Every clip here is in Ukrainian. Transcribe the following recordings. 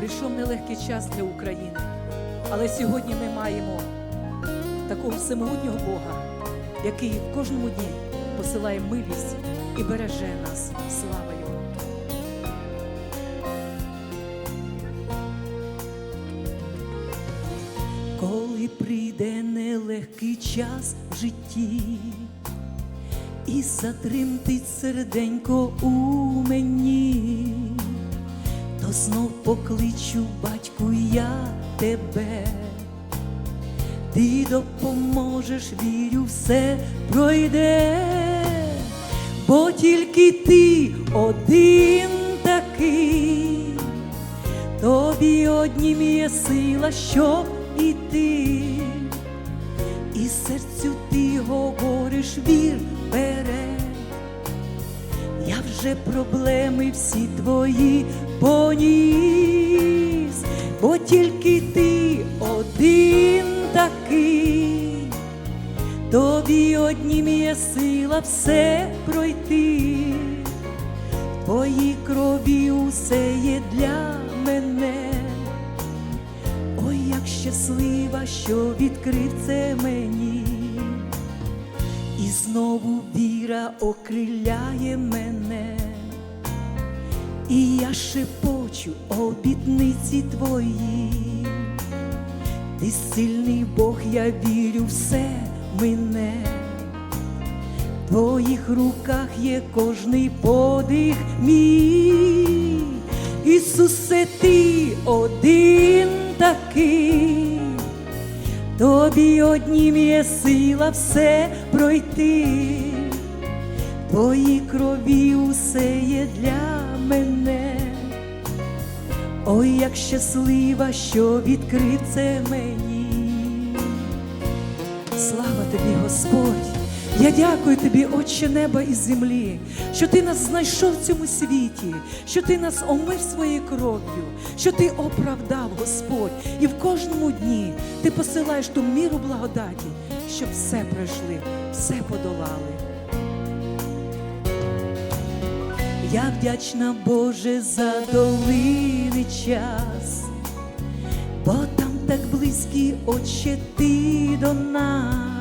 прийшов нелегкий час для України, але сьогодні ми маємо такого всемогутнього Бога, який в кожному дні посилає милість і береже нас. Слава! Коли прийде нелегкий час в житті, і затремтить серденько у мені, то знов покличу, батьку, я тебе, ти допоможеш, вірю, все пройде, бо тільки ти один такий, тобі однім є сила, щоб іти. І серцю ти говориш вір. Я вже проблеми всі твої поніс, бо тільки ти один такий, тобі однім є сила все пройти, в твоїй крові усе є для мене. Ой, як щаслива, що відкрив це мені, знову віра окриляє мене, і я шепочу обітниці твої, ти сильний Бог, я вірю, все мине. В твоїх руках є кожний подих мій. Ісусе, ти один такий, тобі однім є сила все пройти, В твоїй крові усе є для мене. Ой, як щаслива, що відкрив це мені. Слава тобі, Господь! Я дякую тобі, Отче неба і землі, що ти нас знайшов в цьому світі, що ти нас омив своєю кров'ю, що ти оправдав, Господь, і в кожному дні ти посилаєш ту міру благодаті, щоб все пройшли, все подолали. Я вдячна, Боже, за долини час, бо там так близький, Отче, ти до нас.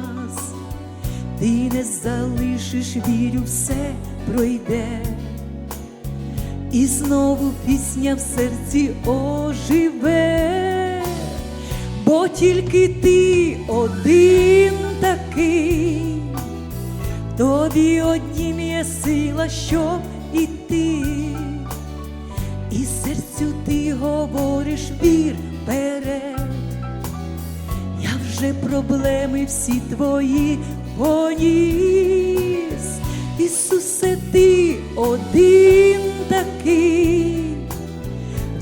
Ти не залишиш, вірю, все пройде, і знову пісня в серці оживе, бо тільки ти один такий, тобі однім є сила, щоб іти, і серцю ти говориш вір вперед. Вже проблеми всі твої поніс. Ісусе, ти один такий,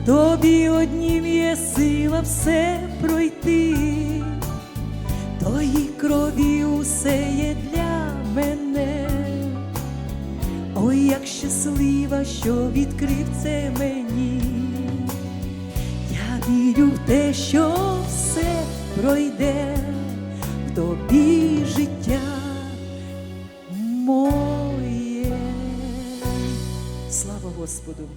тобі однім є сила все пройти, В твоїй крові усе є для мене. Ой, як щаслива, що відкрив це мені. Я вірю в те, що все пройде в тобі життя Господу!